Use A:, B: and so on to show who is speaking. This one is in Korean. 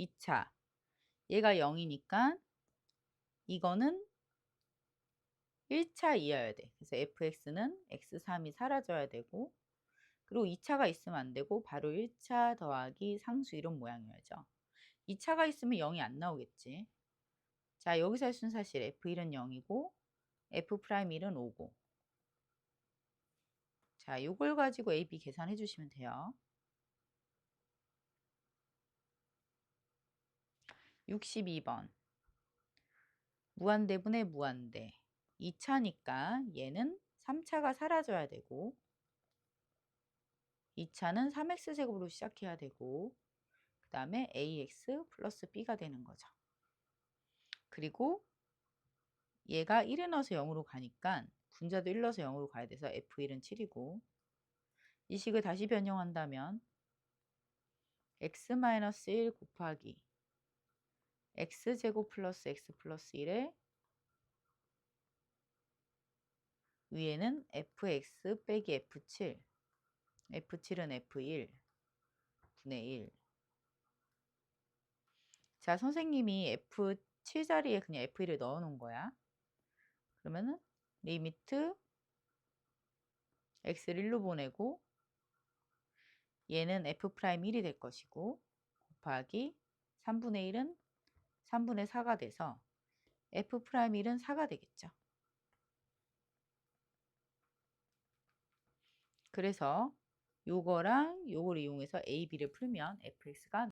A: 2차. 얘가 0이니까 이거는 1차이어야 돼. 그래서 fx는 x3이 사라져야 되고 그리고 2차가 있으면 안 되고 바로 1차 더하기 상수 이런 모양이어야죠. 2차가 있으면 0이 안 나오겠지. 자, 여기서 할 순사실 f1은 0이고 f'1은 5고 자, 이걸 가지고 a, b 계산해 주시면 돼요. 62번 무한대분의 무한대 2차니까 얘는 3차가 사라져야 되고 2차는 3x제곱으로 시작해야 되고 그 다음에 ax 플러스 b가 되는 거죠. 그리고 얘가 1을 넣어서 0으로 가니까 분자도 1 넣어서 0으로 가야 돼서 f1은 7이고 이 식을 다시 변형한다면 x-1 곱하기 x제곱 플러스 x 플러스 1에 위에는 fx 빼기 f7 f7은 f1 분의 1 자, 선생님이 f7 자리에 그냥 f1을 넣어 놓은 거야. 그러면은 리미트 x를 1로 보내고 얘는 f'1이 될 것이고 곱하기 3분의 1은 3분의 4가 돼서 f'1은 4가 되겠죠. 그래서 요거랑 요걸 이용해서 a, b를 풀면 fx가